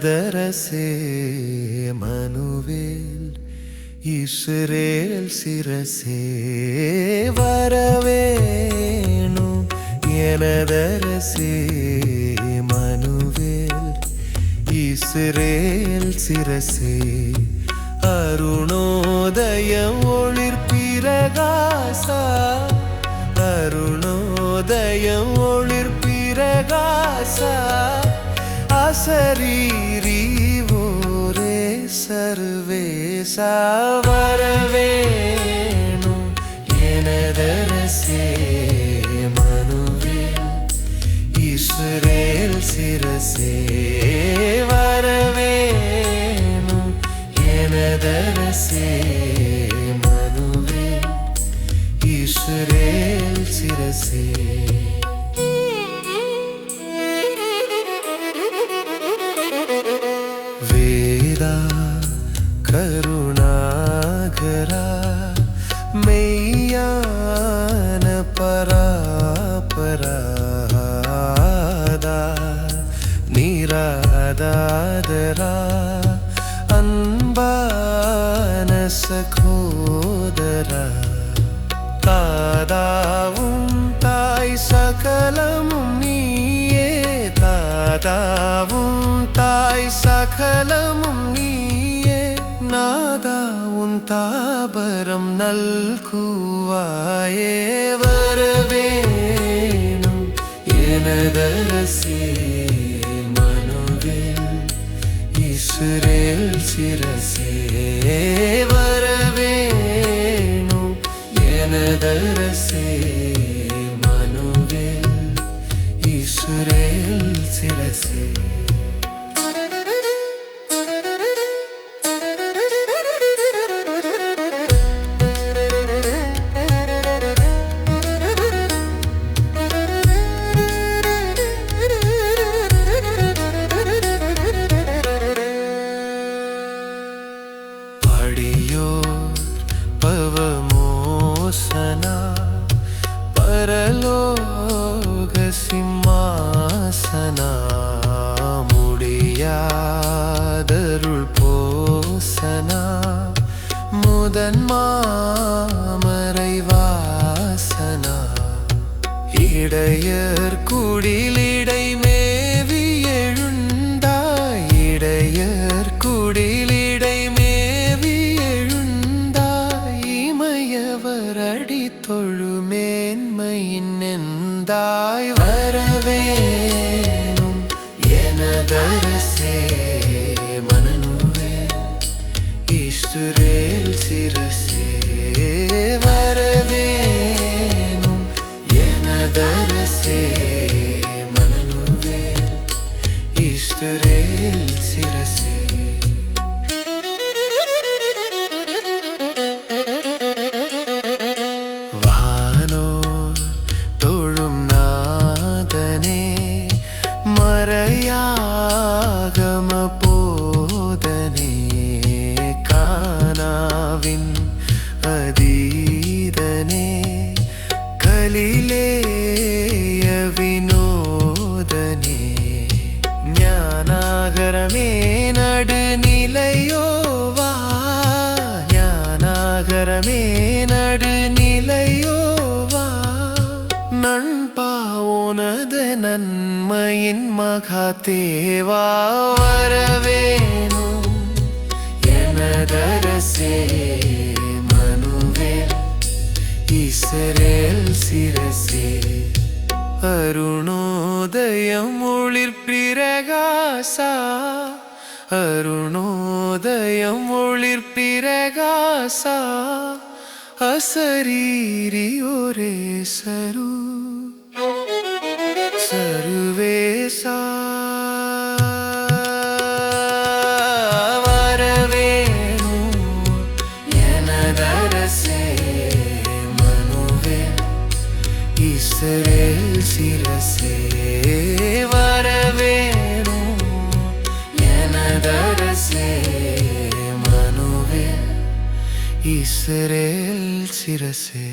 மதரசே Manuel Israel சிரசே வரவேணு எனதரசே மனுவேல் இஸ்ரேல் சிரசே. அருணோதயம் ஒளிர்பிரகாசா அருணோதயம் ஒளிர்பிரகாசா அசரீ சர்வேசா வரவேணு. எனதரசே மனுவேல் இஸ்ரேல் சிரசே வரவேணு. எனதரசே மனுவேல் இஸ்ரேல் சிரசே. வேதா करुणाघरा मैयान परापरादा निरादादरा अन्बान सखोदरा निरा ददरा सकलमुं सखोदरा ददा सकलिता सकलमुं सकलि நாதா உன் தாபரம் நல்குவாயே வரவேணும் எனதரசே மனுவேல் இஸ்ரேல் சிரசே வரவேணும் எனதரசே ശോസന പരലോകസിംഹാസന മുടിയാതരുൾ പോസന മുതന്മാമറൈവാസന ഇടയർ കുടിയ இமையவர் அடி தொழுமேன்மையின் நெந்தாய் வரவேணும் எனதரசே மனனுவே இஸ்ரேல் சிரசே வரவேணும் எனதரசே மனனுவே இஸ்ரேல் சிரசே. நன்மையின் மகா தேவா வரவேணும். எனதரசே மனுவேல் இசரேல் சிரசே. அருணோதயம் ஒளிர் பிரகாசா அருணோதயம் ஒளிர் பிரகாசா அசரீரி ஒரே சரூ மனுவே இஸ்ரேல் சிரசே